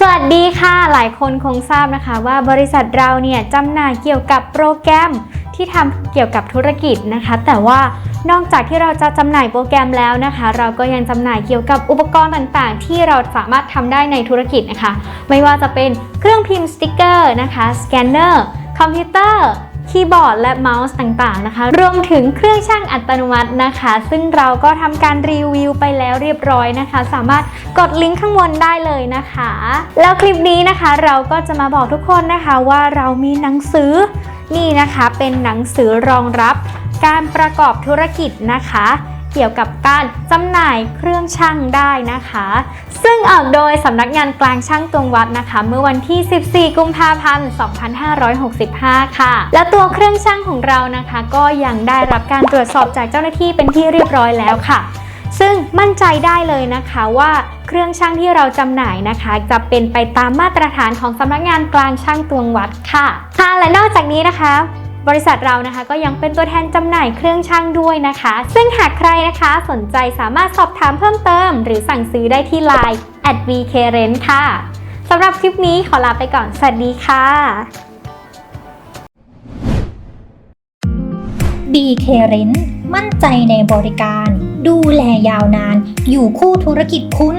สวัสดีค่ะ หลายคนคงทราบนะคะ ว่าบริษัทเราเนี่ยจำหน่ายเกี่ยวกับโปรแกรมที่ทำเกี่ยวกับธุรกิจนะคะ แต่ว่านอกจากที่เราจะจำหน่ายโปรแกรมแล้วนะคะ เราก็ยังจำหน่ายเกี่ยวกับอุปกรณ์ต่างๆ ที่เราสามารถทำได้ในธุรกิจนะคะ ไม่ว่าจะเป็นเครื่องพิมพ์สติกเกอร์นะคะสแกนเนอร์คอมพิวเตอร์ คีย์บอร์ดและเมาส์ต่างๆนะคะ รวมถึงเครื่องช่างอัตโนมัตินะคะ ซึ่งเราก็ทำการรีวิวไปแล้วเรียบร้อยนะคะ สามารถกดลิงก์ข้างบนได้เลยนะคะ แล้วคลิปนี้นะคะเราก็จะมาบอกทุกคนนะคะว่าเรามีหนังสือนี่นะคะเป็นหนังสือรองรับการประกอบธุรกิจนะคะ เกี่ยวกับการจำหน่ายเครื่องช่างได้นะคะ ซึ่งออกโดยสำนักงานกลางช่างตวงวัดนะคะ เมื่อวันที่ 14 กุมภาพันธ์ 2565 ค่ะ และตัวเครื่องช่างของเรานะคะก็ยังได้รับการตรวจสอบจากเจ้าหน้าที่เป็นที่เรียบร้อยแล้วค่ะ ซึ่งมั่นใจได้เลยนะคะว่าเครื่องช่างที่เราจำหน่ายนะคะ จะเป็นไปตามมาตรฐานของสำนักงานกลางช่างตวงวัดค่ะค่ะและนอกจากนี้นะคะ บริษัทเรานะคะก็ยังเป็นตัวแทนจำหน่ายเครื่องช่างด้วยนะคะ ซึ่งหากใครนะคะสนใจสามารถสอบถามเพิ่มเติม หรือสั่งซื้อได้ที่ Line @vkrent ค่ะสำหรับคลิปนี้ขอลาไปก่อน สวัสดีค่ะ BK Rent มั่นใจในบริการ ดูแลยาวนาน อยู่คู่ธุรกิจคุณ